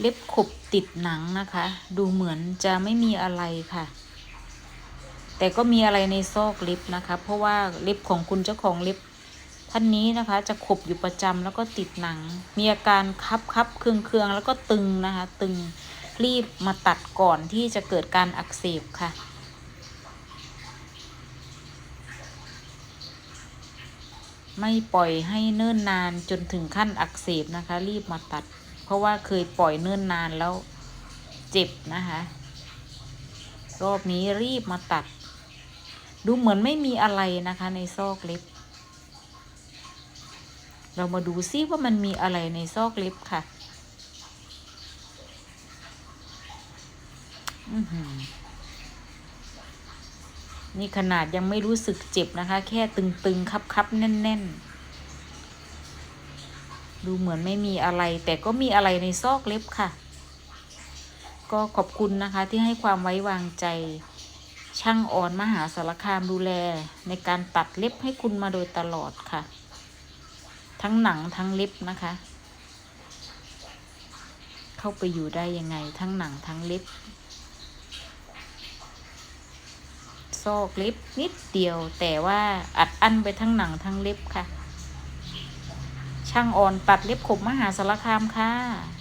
เล็บขบติดหนังนะคะ ดูเหมือนจะไม่มีอะไรค่ะ แต่ก็มีอะไรในซอกเล็บนะคะ เพราะว่าเล็บของคุณเจ้าของเล็บท่านนี้นะคะ จะขบอยู่ประจำแล้วก็ติดหนัง มีอาการคับคับเคืองเคืองแล้วก็ตึงนะคะ ตึงรีบมาตัดก่อนที่จะเกิดการอักเสบค่ะไม่ปล่อยให้เนิ่นนานจนถึงขั้นอักเสบนะคะ รีบมาตัด เพราะว่าเคยปล่อยเนิ่นนานแล้วเจ็บนะคะ รอบนี้รีบมาตัด ดูเหมือนไม่มีอะไรนะคะในซอกเล็บ เรามาดูซิว่ามันมีอะไรในซอกเล็บค่ะนี่ขนาดยังไม่รู้สึกเจ็บนะคะ แค่ตึงๆ คับๆ แน่น ๆ ดูเหมือนไม่มีอะไร แต่ก็มีอะไรในซอกเล็บค่ะ ก็ขอบคุณนะคะที่ให้ความไว้วางใจช่างอ่อนมหาสารคามดูแล ในการตัดเล็บให้คุณมาโดยตลอดค่ะ ทั้งหนังทั้งเล็บนะคะ เข้าไปอยู่ได้ยังไง ทั้งหนังทั้งเล็บ ซอกเล็บนิดเดียวแต่ว่าอัดอั้นไปทั้งหนังทั้งเล็บค่ะ ช่างอ่อนตัดเล็บขบมหาสารคามค่ะ